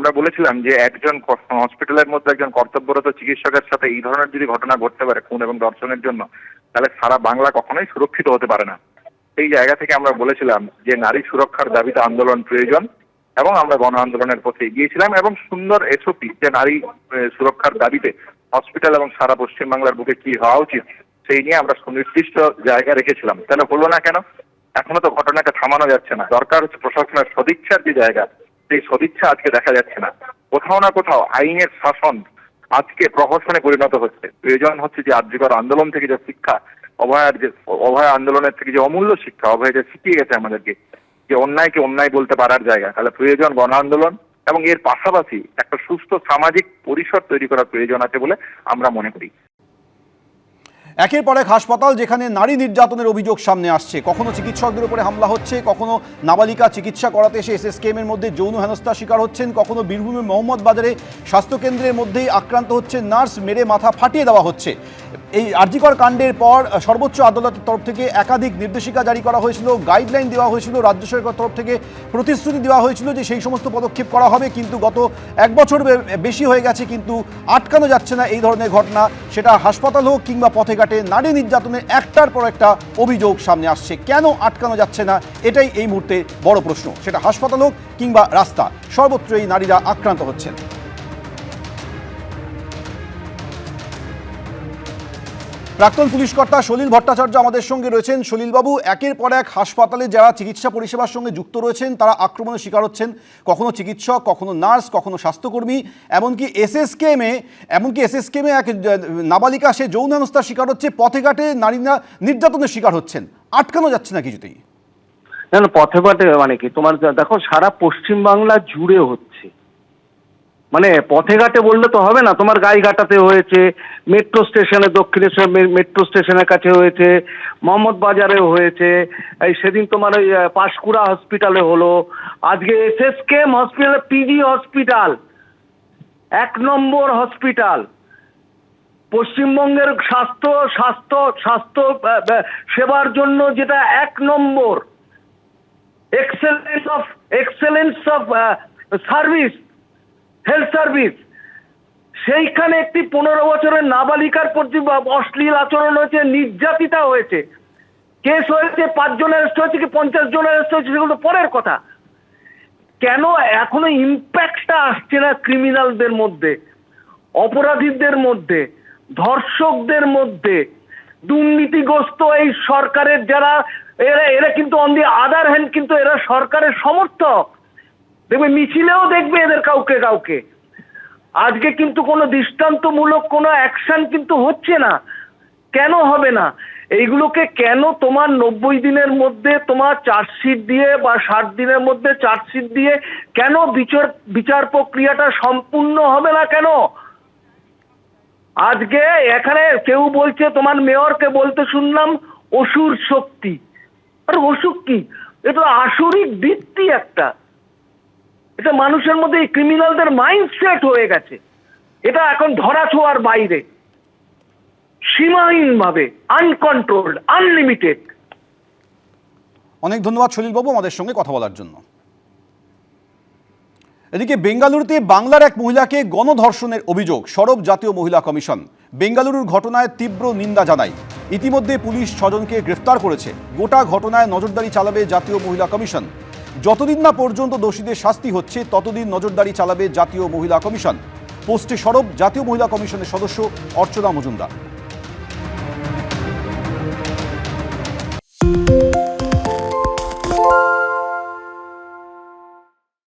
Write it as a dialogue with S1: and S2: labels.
S1: আমরা বলেছিলাম যে একজন হসপিটালের মধ্যে একজন কর্তব্যরত চিকিৎসকের সাথে এই ধরনের যদি ঘটনা ঘটতে পারে খুন এবং দর্শনের জন্য, তাহলে সারা বাংলা কখনোই সুরক্ষিত হতে পারে না। সেই জায়গা থেকে আমরা বলেছিলাম যে নারী সুরক্ষার দাবিতে আন্দোলন প্রয়োজন এবং আমরা গণ আন্দোলনের পথে এগিয়েছিলাম এবং সুন্দর এসওপি যে নারী সুরক্ষার দাবিতে হসপিটাল এবং সারা পশ্চিমবাংলার বুকে কি হওয়া উচিত, সেই নিয়ে আমরা সুনির্দিষ্ট জায়গা রেখেছিলাম। তাহলে হলো না কেন? এখনও তো ঘটনাকে থামানো যাচ্ছে না। দরকার হচ্ছে প্রশাসনের সদিচ্ছার যে জায়গা সেই সদিচ্ছা আজকে দেখা যাচ্ছে না। কোথাও না কোথাও আইনের শাসন আজকে প্রহসনে পরিণত হচ্ছে। প্রয়োজন হচ্ছে যে আর্যকর আন্দোলন থেকে যে শিক্ষা, অভয়ার যে, অভয় আন্দোলনের থেকে যে অমূল্য শিক্ষা, অভয় যে শিখিয়ে গেছে আমাদেরকে, যে অন্যায়কে অন্যায় বলতে পারার জায়গা। তাহলে প্রয়োজন গণ আন্দোলন এবং এর পাশাপাশি একটা সুস্থ সামাজিক পরিসর তৈরি করার প্রয়োজন আছে বলে আমরা মনে করি।
S2: একের পর এক হাসপাতাল যেখানে নারী নির্যাতনের অভিযোগ সামনে আসছে। কখনো চিকিৎসকদের উপরে হামলা হচ্ছে, কখনো নাবালিকা চিকিৎসা করাতে এসে এসএসকেএমের মধ্যে যৌন হেনস্থার শিকার হচ্ছেন, কখনো বীরভূমের মোহাম্মদ বাজারে স্বাস্থ্যকেন্দ্রের মধ্যেই আক্রান্ত হচ্ছে নার্স, মেরে মাথা ফাটিয়ে দেওয়া হচ্ছে। এই আর্জিকর কাণ্ডের পর সর্বোচ্চ আদালতের তরফ থেকে একাধিক নির্দেশিকা জারি করা হয়েছিল, গাইডলাইন দেওয়া হয়েছিল, রাজ্য সরকারের তরফ থেকে প্রতিশ্রুতি দেওয়া হয়েছিল যে সেই সমস্ত পদক্ষেপ করা হবে, কিন্তু গত এক বছর বেশি হয়ে গেছে, কিন্তু আটকানো যাচ্ছে না এই ধরনের ঘটনা। সেটা হাসপাতাল হোক কিংবা পথে ঘাটে নারী নির্যাতনের একটার পর একটা অভিযোগ সামনে আসছে। কেন আটকানো যাচ্ছে না? এটাই এই মুহূর্তে বড় প্রশ্ন। সেটা হাসপাতাল হোক কিংবা রাস্তা, সর্বত্রই নারীরা আক্রান্ত হচ্ছেন। প্রাক্তন পুলিশ কর্তা সলিল ভট্টাচার্য আমাদের সঙ্গে রয়েছেন। সলিলবাবু, একের পর এক হাসপাতালে যারা চিকিৎসা পরিষেবার সঙ্গে যুক্ত রয়েছেন, তারা আক্রমণের শিকার হচ্ছেন। কখনো চিকিৎসক, কখনো নার্স, কখনো স্বাস্থ্যকর্মী, এমনকি এসএসকেএমে এমনকি এসএসকেএমে এক নাবালিকা, সে যৌন হেনস্থার শিকার হচ্ছে। পথে ঘাটে নারীরা নির্যাতনের শিকার হচ্ছেন। আটকানো যাচ্ছে না কিছুতেই।
S3: না না, পথে পথে মানে কি? তোমার দেখো, সারা পশ্চিম বাংলা জুড়ে হচ্ছে। মানে পথে ঘাটে বললে তো হবে না, তোমার গাইঘাটাতে হয়েছে মেট্রো স্টেশনে দক্ষিণেশ্বর মেট্রো স্টেশনের কাছে হয়েছে মোহাম্মদ বাজারে হয়েছে, এই সেদিন তোমার ওই পাঁশকুড়া হসপিটালে হলো, আজকে এসএসকেএম হসপিটাল পিজি হসপিটাল এক নম্বর হসপিটাল পশ্চিমবঙ্গের স্বাস্থ্য স্বাস্থ্য স্বাস্থ্য সেবার জন্য যেটা এক number excellence of excellence of service health service. সেইখানে একটি পনেরো বছরের নাবালিকার প্রতি অশ্লীল আচরণ হয়েছে, নির্যাতিতা হয়েছে। কেস হয়েছে, পাঁচজন অ্যারেস্ট হয়েছে কি পঞ্চাশ জন অ্যারেস্ট হয়েছে সেগুলো পরের কথা। কেন এখনও ইম্প্যাক্টটা আসছে না ক্রিমিনালদের মধ্যে, অপরাধীদের মধ্যে, ধর্ষকদের মধ্যে? দুর্নীতিগ্রস্ত এই সরকারের যারা, এরা এরা কিন্তু অন দি আদার হ্যান্ড কিন্তু এরা সরকারের সমর্থক। দেখবে মিছিলেও দেখবে এদের কাউকে কাউকে। আজকে কিন্তু কোনো দৃষ্টান্তমূলক কোনো অ্যাকশন কিন্তু হচ্ছে না। কেন হবে না? এইগুলোকে কেন তোমার নব্বই দিনের মধ্যে, তোমার চার্জশিট দিয়ে বা ষাট দিনের মধ্যে চার্জশিট দিয়ে কেন বিচার বিচার প্রক্রিয়াটা সম্পূর্ণ হবে না কেন? আজকে এখানে কেউ বলছে, তোমার মেয়রকে বলতে শুনলাম, অসুর শক্তি। আর অসুর কি? এটা আসরিক বৃত্তি একটা। এটা মানুষের মধ্যে ক্রিমিনালদের মাইন্ডসেট হয়ে গেছে। এটা এখন ধরা ছোঁয়ার বাইরে। সীমাহীনভাবে আনকন্ট্রোলড আনলিমিটেড
S2: অনেক ধন্যবাদ সলিলবাবু আমাদের সঙ্গে কথা বলার জন্য। এদিকে বেঙ্গালুরুতে বাংলার এক মহিলাকে গণধর্ষণের অভিযোগ, সরব জাতীয় মহিলা কমিশন। বেঙ্গালুরুর ঘটনায় তীব্র নিন্দা জানায়। ইতিমধ্যে পুলিশ ছজনকে গ্রেফতার করেছে। গোটা ঘটনায় নজরদারি চালাবে জাতীয় মহিলা কমিশন। যতদিন না পর্যন্ত দোষীদের শাস্তি হচ্ছে, ততদিন নজরদারি চালাবে জাতীয় মহিলা কমিশন। পোস্টে সরব জাতীয় মহিলা কমিশনের সদস্য অর্চনা মজুমদার।